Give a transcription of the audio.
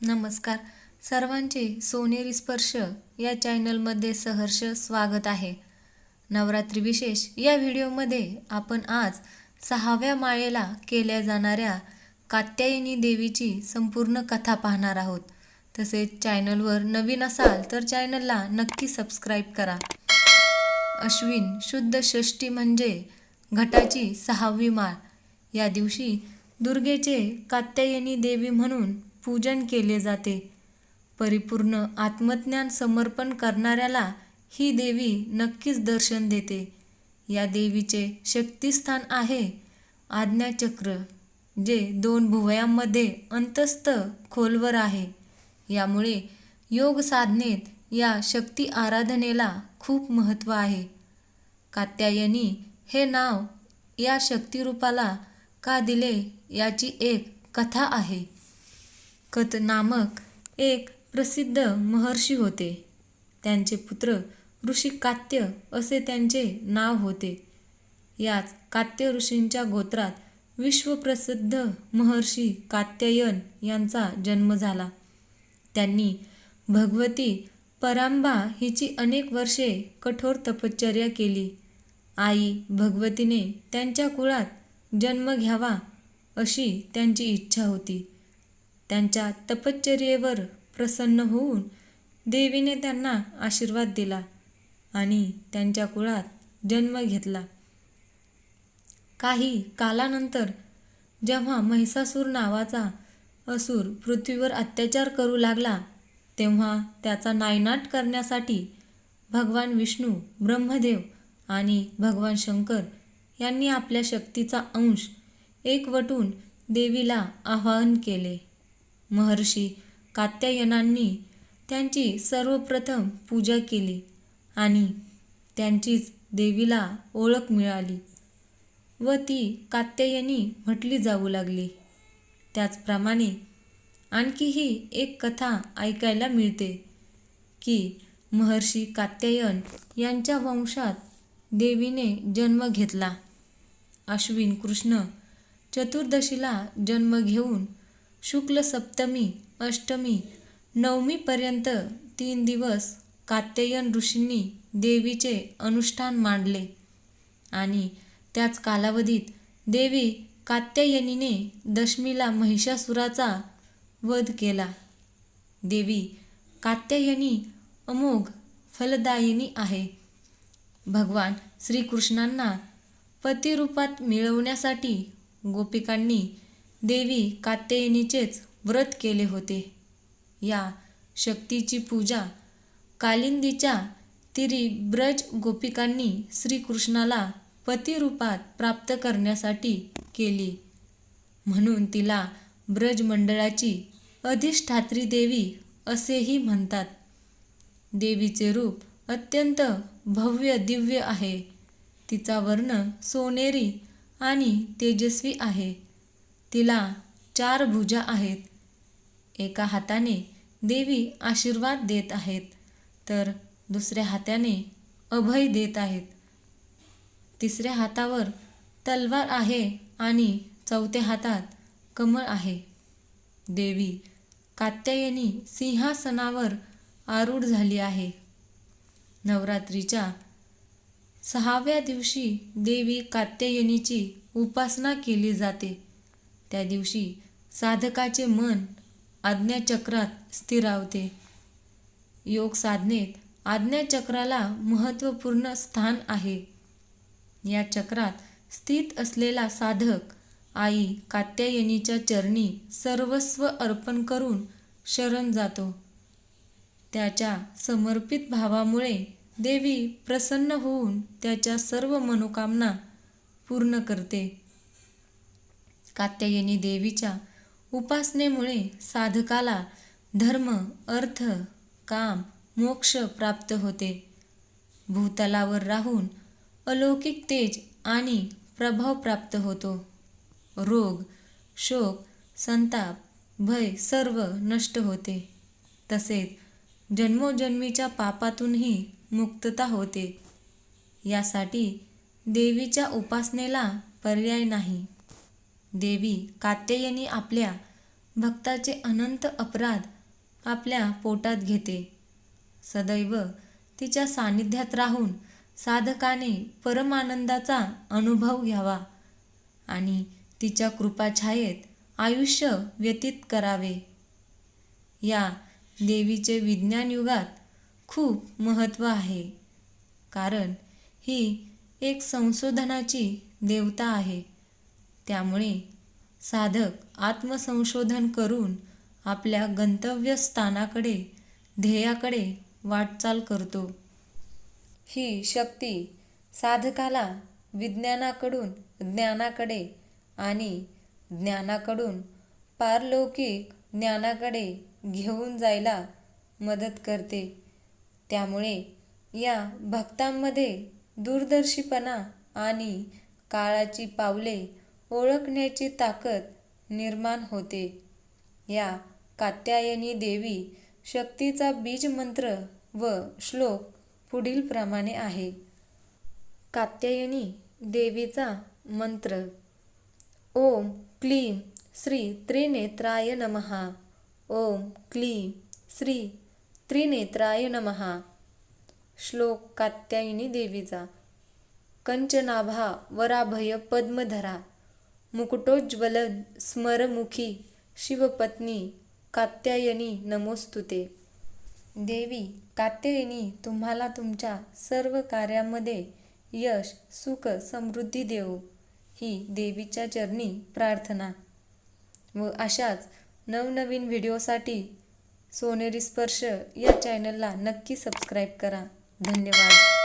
नमस्कार. सर्वांचे सोनेरी स्पर्श या चॅनलमध्ये सहर्ष स्वागत आहे. नवरात्री विशेष या व्हिडिओमध्ये आपण आज सहाव्या माळेला केल्या जाणाऱ्या कात्यायनी देवीची संपूर्ण कथा पाहणार आहोत. तसेच चॅनलवर नवीन असाल तर चॅनलला नक्की सबस्क्राईब करा. अश्विन शुद्ध षष्टी म्हणजे घटाची सहावी माळ. या दिवशी दुर्गेचे कात्यायनी देवी म्हणून पूजन केले जाते. परिपूर्ण आत्मज्ञान समर्पण करणाऱ्याला ही देवी नक्कीच दर्शन देते. या देवीचे शक्तिस्थान आहे आज्ञाचक्र जे दोन भुवयांमध्ये अंतस्थ खोलवर आहे. यामुळे योग साधनेत या शक्ती आराधनेला खूप महत्त्व आहे. कात्यायनी हे नाव या शक्तिरूपाला का दिले याची एक कथा आहे. कत नामक एक प्रसिद्ध महर्षी होते. त्यांचे पुत्र ऋषी कात्य असे त्यांचे नाव होते. याच कात्य ऋषींच्या गोत्रात विश्वप्रसिद्ध महर्षी कात्यायन यांचा जन्म झाला. त्यांनी भगवती परांबा हिची अनेक वर्षे कठोर तपश्चर्या केली. आई भगवतीने त्यांच्या कुळात जन्म घ्यावा अशी त्यांची इच्छा होती. त्यांच्या तपश्चर्येवर प्रसन्न होऊन देवीने त्यांना आशीर्वाद दिला आणि त्यांच्या कुळात जन्म घेतला. काही कालानंतर जेव्हा महिषासूर नावाचा असूर पृथ्वीवर अत्याचार करू लागला तेव्हा त्याचा नायनाट करण्यासाठी भगवान विष्णू ब्रह्मदेव आणि भगवान शंकर यांनी आपल्या शक्तीचा अंश एकवटून देवीला आवाहन केले. महर्षी कात्यायनांनी त्यांची सर्वप्रथम पूजा केली आणि त्यांचीच देवीला ओळख मिळाली व ती कात्यायनी म्हटली जाऊ लागली. त्याचप्रमाणे आणखीही एक कथा ऐकायला मिळते की महर्षी कात्यायन यांच्या वंशात देवीने जन्म घेतला. अश्विन कृष्ण चतुर्दशीला जन्म घेऊन शुक्ल सप्तमी अष्टमी नवमीपर्यंत तीन दिवस कात्यायन ऋषींनी देवीचे अनुष्ठान मांडले. आणि त्याच कालावधीत देवी कात्यायनीने दशमीला महिषासुराचा वध केला. देवी कात्यायनी अमोघ फलदायिनी आहे. भगवान श्रीकृष्णांना पतिरूपात मिळवण्यासाठी गोपिकांनी देवी कात्यायनीचेच व्रत केले होते. या शक्तीची पूजा कालिंदीच्या तिरी ब्रज गोपिकांनी श्रीकृष्णाला पतिरूपात प्राप्त करण्यासाठी केली. म्हणून तिला ब्रजमंडळाची अधिष्ठात्री देवी असेही म्हणतात. देवीचे रूप अत्यंत भव्य दिव्य आहे. तिचा वर्ण सोनेरी आणि तेजस्वी आहे. तिला चार भुजा आहेत. एका हाताने देवी आशीर्वाद देत आहेत तर दुसऱ्या हाताने अभय देत आहेत. तिसऱ्या हातावर तलवार आहे आणि चौथ्या हातात कमळ आहे. देवी कात्यायनी सिंहासनावर आरूढ झाली आहे. नवरात्रीच्या सहाव्या दिवशी देवी कात्यायनीची उपासना केली जाते. त्या दिवशी साधकाचे मन आज्ञाचक्रात स्थिरावते. योग साधनेत आज्ञाचक्राला महत्त्वपूर्ण स्थान आहे. या चक्रात स्थित असलेला साधक आई कात्यायनीच्या चरणी सर्वस्व अर्पण करून शरण जातो. त्याच्या समर्पित भावामुळे देवी प्रसन्न होऊन त्याच्या सर्व मनोकामना पूर्ण करते. कात्यायनी देवीच्या उपासनेमुळे साधकाला धर्म अर्थ काम मोक्ष प्राप्त होते. भूतलावर राहून अलौकिक तेज आणि प्रभाव प्राप्त होतो. रोग शोक संताप भय सर्व नष्ट होते. तसेच जन्मोजन्मीच्या पापातूनही मुक्तता होते. यासाठी देवीच्या उपासनेला पर्याय नाही. देवी कात्यायनी आपल्या भक्ताचे अनंत अपराध आपल्या पोटात घेते. सदैव तिच्या सानिध्यात राहून साधकाने परमानंदाचा अनुभव घ्यावा आणि तिच्या कृपाछायेत आयुष्य व्यतीत करावे. या देवीचे विज्ञान युगात खूप महत्त्व आहे. कारण ही एक संशोधनाची देवता आहे. त्यामुळे साधक आत्मसंशोधन करून आपल्या गंतव्यस्थानाकडे ध्येयाकडे वाटचाल करतो. ही शक्ती साधकाला विज्ञानाकडून ज्ञानाकडे आणि ज्ञानाकडून पारलौकिक ज्ञानाकडे घेऊन जायला मदत करते. त्यामुळे या भक्तांमध्ये दूरदर्शीपणा आणि काळाची पावले ओळखण्याची ताकद निर्माण होते. या कात्यायनी देवी शक्तीचा बीजमंत्र व श्लोक पुढीलप्रमाणे आहे. कात्यायनी देवीचा मंत्र ओम क्लीम श्री त्रिनेत्राय नमः. ओम क्लीम श्री त्रिनेत्राय नमः. श्लोक कात्यायनी देवीचा कंचनाभा वराभय पद्मधरा. मुकुटोज्ज्वल स्मरमुखी शिवपत्नी कात्यायनी नमोस्तुते. देवी कात्यायनी तुम्हाला तुमच्या सर्व कार्यामध्ये यश सुख समृद्धी देऊ ही देवीच्या चरणी प्रार्थना. व अशाच नवनवीन व्हिडिओसाठी सोनेरी स्पर्श या चॅनलला नक्की सबस्क्राईब करा. धन्यवाद.